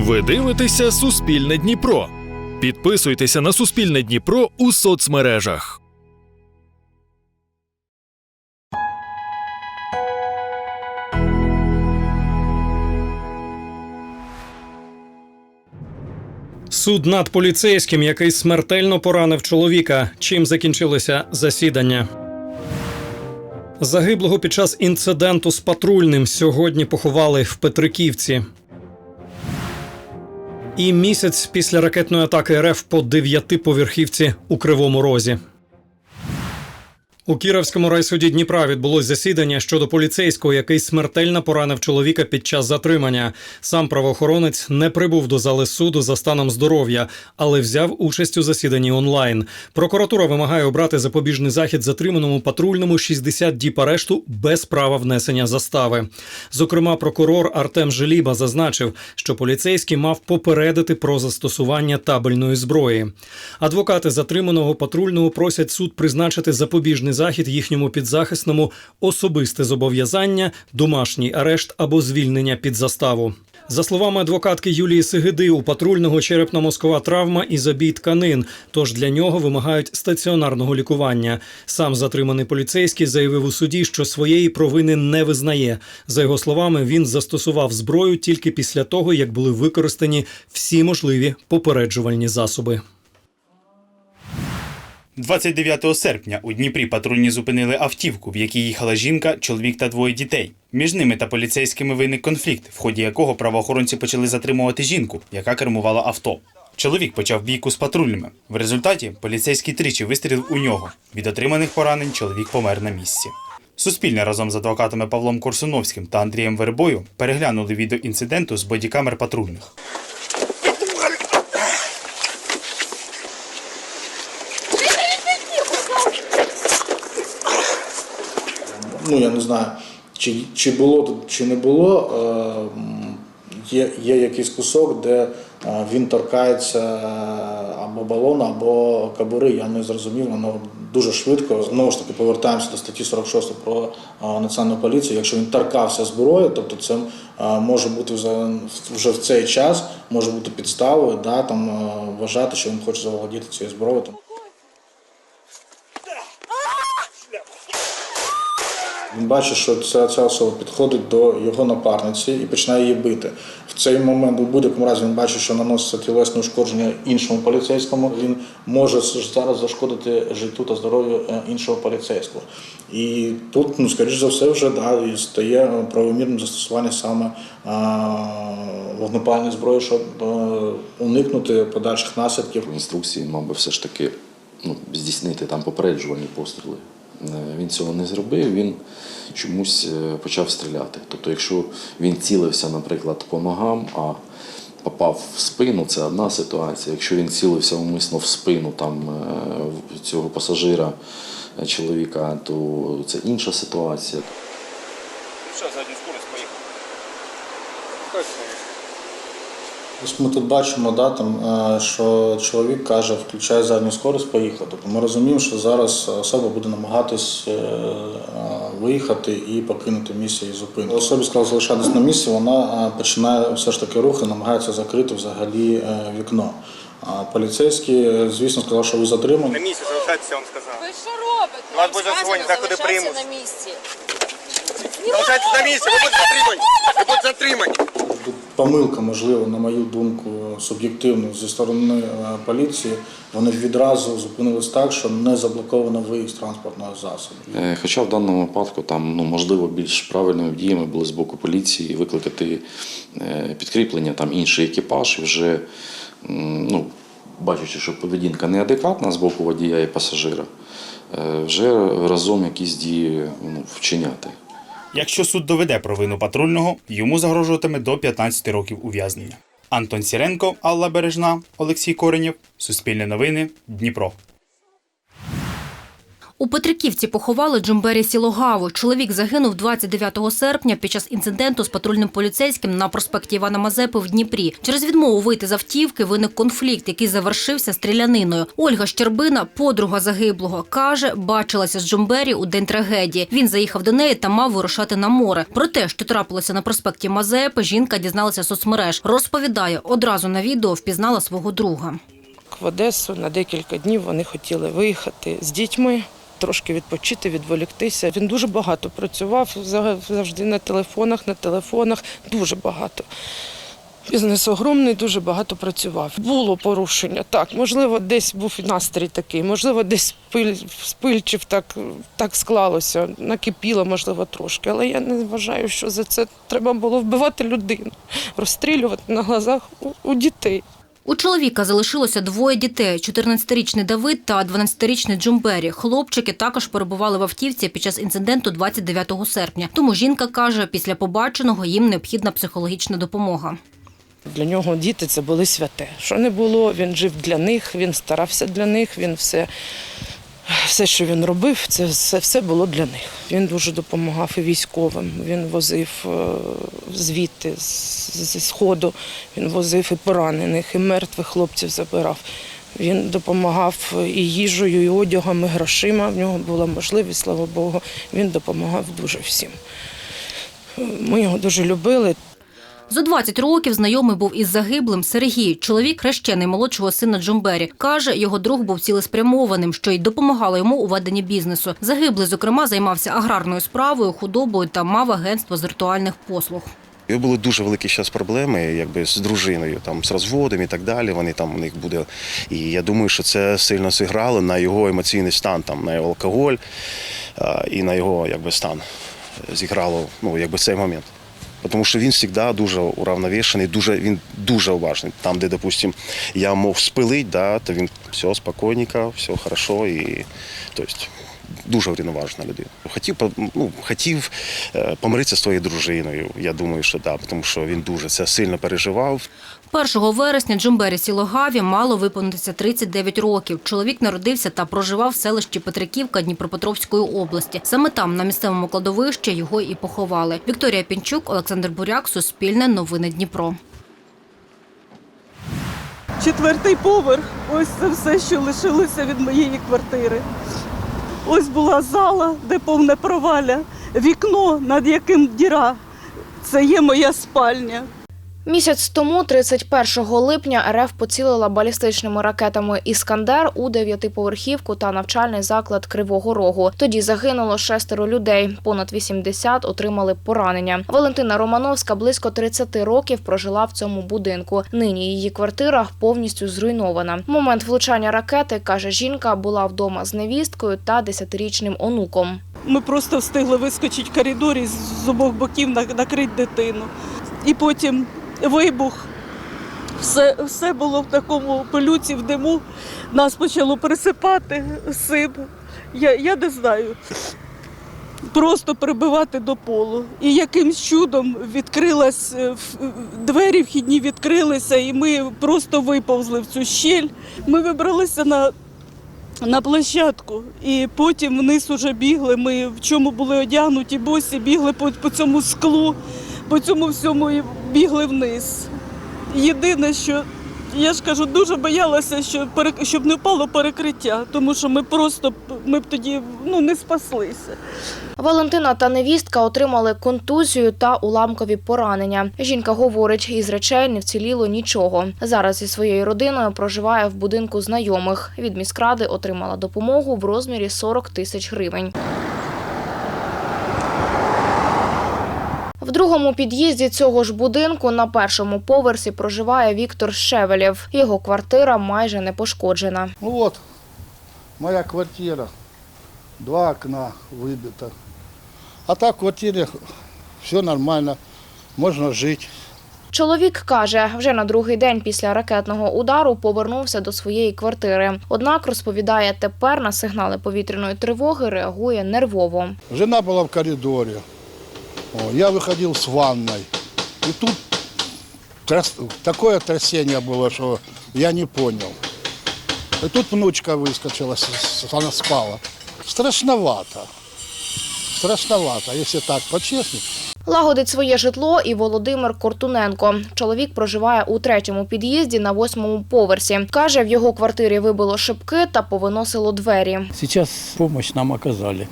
Ви дивитеся Суспільне Дніпро. Підписуйтеся на Суспільне Дніпро у соцмережах. Суд над поліцейським, який смертельно поранив чоловіка. Чим закінчилося засідання? Загиблого під час інциденту з патрульним сьогодні поховали в Петриківці. І місяць після ракетної атаки РФ по дев'ятиповерхівці у Кривому Розі. У Кіровському райсуді Дніпра відбулось засідання щодо поліцейського, який смертельно поранив чоловіка під час затримання. Сам правоохоронець не прибув до зали суду за станом здоров'я, але взяв участь у засіданні онлайн. Прокуратура вимагає обрати запобіжний захід затриманому патрульному 60 діб арешту без права внесення застави. Зокрема, прокурор Артем Желіба зазначив, що поліцейський мав попередити про застосування табельної зброї. Адвокати затриманого патрульного просять суд призначити запобіжний захід їхньому підзахисному особисте зобов'язання, домашній арешт або звільнення під заставу. За словами адвокатки Юлії Сигиди, у патрульного черепно-мозкова травма і забій тканин, тож для нього вимагають стаціонарного лікування. Сам затриманий поліцейський заявив у суді, що своєї провини не визнає. За його словами, він застосував зброю тільки після того, як були використані всі можливі попереджувальні засоби. 29 серпня у Дніпрі патрульні зупинили автівку, в якій їхала жінка, чоловік та двоє дітей. Між ними та поліцейськими виник конфлікт, в ході якого правоохоронці почали затримувати жінку, яка кермувала авто. Чоловік почав бійку з патрульними. В результаті поліцейський тричі вистрілив у нього. Від отриманих поранень чоловік помер на місці. Суспільне разом з адвокатами Павлом Корсуновським та Андрієм Вербою переглянули відео інциденту з бодікамер патрульних. Ну я не знаю, чи, чи було тут, чи не було. е, Є, є якийсь кусок, де е, він торкається е, або балона, або кабури. Я не зрозумів, воно дуже швидко. Знову ж таки, повертаємося до статті 46 про національну поліцію. Якщо він торкався зброї, тобто це може бути вже, в цей час, може бути підставою, да, там, вважати, що він хоче заволодіти цією зброєю. Там. Він бачить, що ця, ця особа підходить до його напарниці і починає її бити. В цей момент, у будь-якому разі, він бачить, що наноситься тілесне ушкодження іншому поліцейському. Він може зараз зашкодити життю та здоров'ю е, іншого поліцейського. І тут, ну скоріш за все, вже да, і стає правомірним застосування саме вогнепальної зброї, щоб е, уникнути подальших наслідків. В інструкції мав би все ж таки ну, здійснити там попереджувальні постріли. Е, Він цього не зробив, він чомусь е, почав стріляти. Тобто, якщо він цілився, наприклад, по ногам, а попав в спину, це одна ситуація. Якщо він цілився умисно в спину там, е, цього пасажира, чоловіка, то це інша ситуація. Що, задню скорость поїхав? Ось ми тут бачимо, да, там, е, що чоловік каже, включай задню скорість, поїхав. Тобто ми розуміємо, що зараз особа буде намагатись е, е, виїхати і покинути місце і зупинку. Особі сказали залишатись на місці, вона починає все ж таки рухи, намагається закрити взагалі вікно. А поліцейський, е, звісно, сказав, що ви На затримані. місці залишайтеся, я вам сказав. Ви що робите? Вас буде дзвонити, заходи примус. на місці. Залишайтеся на місці, ви будете затримані. Ви будете затримані. Тут помилка, можливо, на мою думку, суб'єктивно зі сторони е, поліції. Вони відразу зупинились так, що не заблоковано виїзд транспортного засобу. Е, Хоча в даному випадку там ну, можливо більш правильними діями було з боку поліції викликати е, підкріплення, там інший екіпаж, і вже ну, бачачи, що поведінка неадекватна з боку водія і пасажира, вже разом якісь дії ну, вчиняти. Якщо суд доведе провину патрульного, йому загрожуватиме до 15 років ув'язнення. Антон Сіренко, Алла Бережна, Олексій Коренєв, Суспільне новини, Дніпро. У Петриківці поховали Джумбері Сілогаву. Чоловік загинув 29 серпня під час інциденту з патрульним поліцейським на проспекті Івана Мазепи в Дніпрі. Через відмову вийти з автівки виник конфлікт, який завершився стріляниною. Ольга Щербина, подруга загиблого, каже, бачилася з Джумбері у день трагедії. Він заїхав до неї та мав вирушати на море. Про те, що трапилося на проспекті Мазепи, жінка дізналася з соцмереж. Розповідає, одразу на відео впізнала свого друга. в Одесу на декілька днів вони хотіли виїхати з дітьми. Трошки відпочити, відволіктися. Він дуже багато працював завжди на телефонах, на телефонах, дуже багато. Бізнес огромний, дуже багато працював. Було порушення, так. Можливо, десь був настрій такий, можливо, десь пиль, спильчив, так, так склалося, накипіло, можливо, трошки. Але я не вважаю, що за це треба було вбивати людину, розстрілювати на глазах у, у дітей. У чоловіка залишилося двоє дітей: 14-річний Давид та 12-річний Джумбері. Хлопчики також перебували в автівці під час інциденту 29 серпня. Тому жінка каже, після побаченого їм необхідна психологічна допомога. Для нього діти це були святе. Що не було, він жив для них, він старався для них, він все, все що він робив, це все, все було для них. Він дуже допомагав і військовим. Він возив е, звідти, зі сходу, він возив і поранених, і мертвих хлопців забирав. Він допомагав і їжею, і одягом, і грошима. В нього була можливість, слава Богу. Він допомагав дуже всім. Ми його дуже любили. За 20 років знайомий був із загиблим Сергій, чоловік хрещений молодшого сина Джумбері. Каже, його друг був цілеспрямованим, що й допомагало йому у веденні бізнесу. Загиблий, зокрема, займався аграрною справою, худобою та мав агентство з ритуальних послуг. Були дуже великі зараз проблеми, якби з дружиною, там з розводом і так далі. Вони там у них буде. І я думаю, що це сильно зіграло на його емоційний стан, там на його алкоголь і на його якби стан зіграло ну, якби цей момент. Тому що він завжди дуже уравновішений, дуже, він дуже уважний. Там, де, допустим, я мов спилить, да, то він все спокійненько, все хорошо. І, тобто, дуже врівноважена людина. Хотів, ну, хотів е, помиритися з твоєю дружиною. Я думаю, що так, тому що він дуже це сильно переживав. 1 вересня Джумбері Сілогаві мало виповнитися 39 років. Чоловік народився та проживав в селищі Петриківка Дніпропетровської області. Саме там, на місцевому кладовищі, його і поховали. Вікторія Пінчук, Олександр Буряк, Суспільне новини Дніпро. четвертий поверх. Ось це все, що лишилося від моєї квартири. Ось була зала, де повне проваля, вікно, над яким діра. Це є моя спальня. Місяць тому, 31 липня, РФ поцілила балістичними ракетами Іскандер у дев'ятиповерхівку та навчальний заклад Кривого Рогу. Тоді загинуло шестеро людей. Понад 80 отримали поранення. Валентина Романовська близько 30 років прожила в цьому будинку. Нині її квартира повністю зруйнована. Момент влучання ракети каже жінка, була вдома з невісткою та 10-річним онуком. Ми просто встигли вискочити в коридорі з обох боків на- накрити дитину. І потім вибух. Все, все було в такому пилюці, в диму. Нас почало присипати сип. Я, я не знаю. Просто прибивати до полу. І якимсь чудом відкрилась е, двері вхідні відкрилися, і ми просто виповзли в цю щель. Ми вибралися на на площадку. І потім вниз уже бігли. Ми в чому були одягнуті, босі, бігли по, по цьому склу, по цьому всьому бігли вниз. Єдине, що я ж кажу, дуже боялася, що щоб не впало перекриття, тому що ми просто ми б тоді ну, не спаслися. Валентина та невістка отримали контузію та уламкові поранення. Жінка говорить, із речей не вціліло нічого. Зараз зі своєю родиною проживає в будинку знайомих. Від міськради отримала допомогу в розмірі 40 тисяч гривень. В другому під'їзді цього ж будинку на першому поверсі проживає Віктор Шевелєв. Його квартира майже не пошкоджена. Ну вот, моя квартира. Два окна выбито. А так в квартире все нормально, можно жить. Чоловік каже, вже на другий день після ракетного удару повернувся до своєї квартири. Однак розповідає, тепер на сигнали повітряної тривоги реагує нервово. Жена была в коридоре. О, Я выходил с ванной. И тут тряс- такое трясение было, что я не понял. И тут внучка выскочила, с- с- она спала. Страшновато. Страшновато, якщо так по-чесному. Лагодить своє житло і Володимир Кортуненко. Чоловік проживає у третьому під'їзді на восьмому поверсі. Каже, в його квартирі вибило шибки та повиносило двері. Сейчас помощь нам оказали.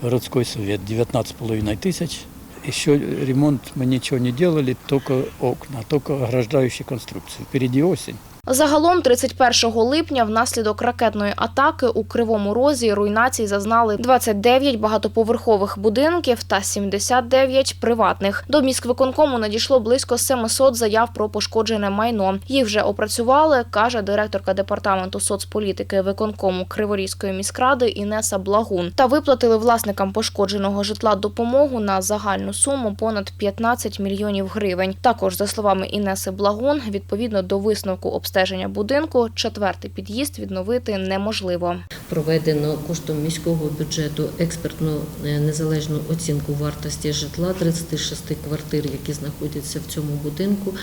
Э, Городской совет 19,5 тысяч. Еще ремонт мы ничего не делали, только окна, только ограждающие конструкции. Впереди осень. Загалом 31 липня внаслідок ракетної атаки у Кривому Розі руйнацій зазнали 29 багатоповерхових будинків та 79 приватних. До міськвиконкому надійшло близько 700 заяв про пошкоджене майно. Їх вже опрацювали, каже директорка департаменту соцполітики виконкому Криворізької міськради Інеса Благун. Та виплатили власникам пошкодженого житла допомогу на загальну суму понад 15 мільйонів гривень. Також за словами Інеси Благун, відповідно до висновку обстеження будинку, четвертий під'їзд відновити неможливо. Проведено коштом міського бюджету експертну е, незалежну оцінку вартості житла 36 квартир, які знаходяться в цьому будинку.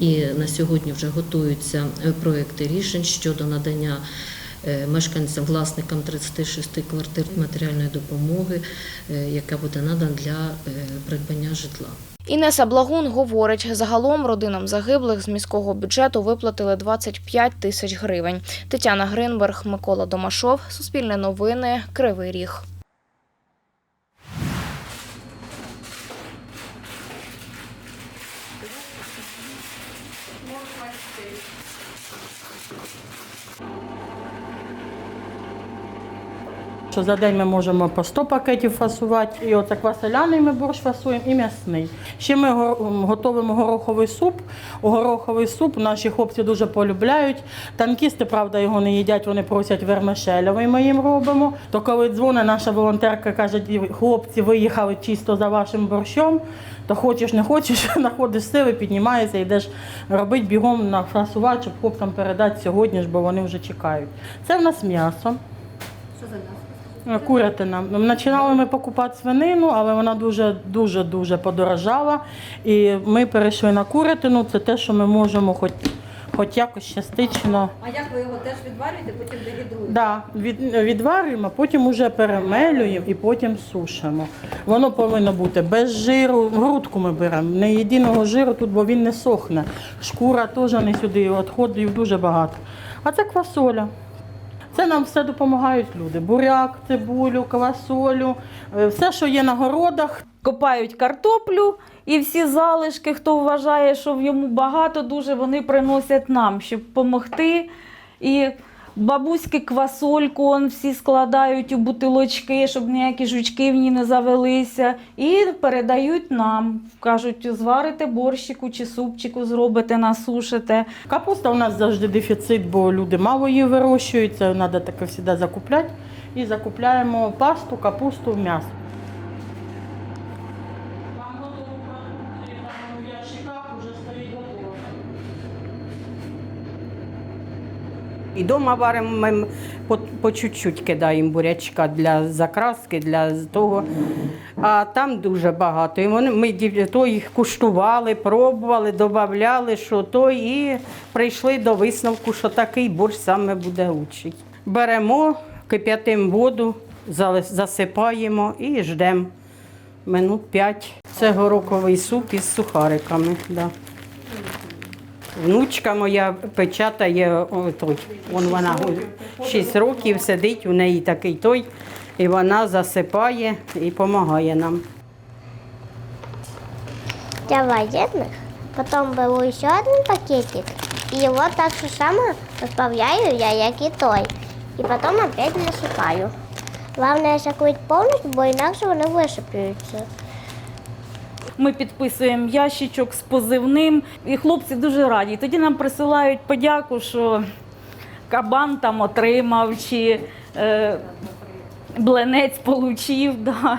І на сьогодні вже готуються е, проекти рішень щодо надання е, мешканцям, власникам 36 квартир матеріальної допомоги, яка буде надана для придбання житла. Інеса Благун говорить, загалом родинам загиблих з міського бюджету виплатили 25 тисяч гривень. Тетяна Гринберг, Микола Домашов, Суспільне новини, Кривий Ріг. Що за день ми можемо по 100 пакетів фасувати. І оце квасоляний ми борщ фасуємо і м'ясний. Ще ми го- готуємо гороховий суп. Гороховий суп наші хлопці дуже полюбляють. Танкісти, правда, його не їдять, вони просять вермишельовий, ми їм робимо. То коли дзвонить наша волонтерка, каже, хлопці виїхали чисто за вашим борщом, то хочеш не хочеш, знаходиш сили, піднімаєшся, йдеш робити бігом на фасувати, щоб хлопцям передати сьогодні ж, бо вони вже чекають. Це в нас м'ясо. Курятина. Починали ми покупати свинину, але вона дуже дуже дуже подорожала. І ми перейшли на курятину. Це те, що ми можемо хоч, хоч якось частично. А як ви його теж відварюєте, потім дегідруєте? Да, від, відварюємо, потім уже перемелюємо і потім сушимо. Воно повинно бути без жиру. Грудку ми беремо. Не єдиного жиру тут, бо він не сохне. Шкура теж не сюди, відходів дуже багато. А це квасоля. Це нам все допомагають люди. Буряк, цибулю, квасолю, е, все, що є на городах. Копають картоплю, і всі залишки, хто вважає, що в йому багато, дуже вони приносять нам, щоб допомогти. І бабуськи квасольку он всі складають у бутилочки, щоб ніякі жучки в ній не завелися. І передають нам. Кажуть, зварите борщику чи супчику зробите, насушите. Капуста у нас завжди дефіцит, бо люди мало її вирощують. Це треба таке завжди закупляти. І закупляємо пасту, капусту, м'ясо. І вдома варимо ми по, по чуть-чуть кидаємо бурячка для закраски, для того. А там дуже багато. І вони, ми то їх куштували, пробували, додавали, що то, і прийшли до висновку, що такий борщ саме буде лучший. Беремо, кип'ятимо воду, засипаємо і ждемо минут п'ять. Це гороховий суп із сухариками. Да. Внучка моя печатає той. Вон вона 6 років сидить, у неї такий той, і вона засипає і допомагає нам. для военных. Потом беру еще один пакетик. И его так же само расправляю я, як і той. І потім опять насипаю. Главное закрити повністю, бо інакше вони висиплюються. Ми підписуємо ящичок з позивним, і хлопці дуже раді. Тоді нам присилають подяку, що кабан там отримав, чи е, бленець получив. Да.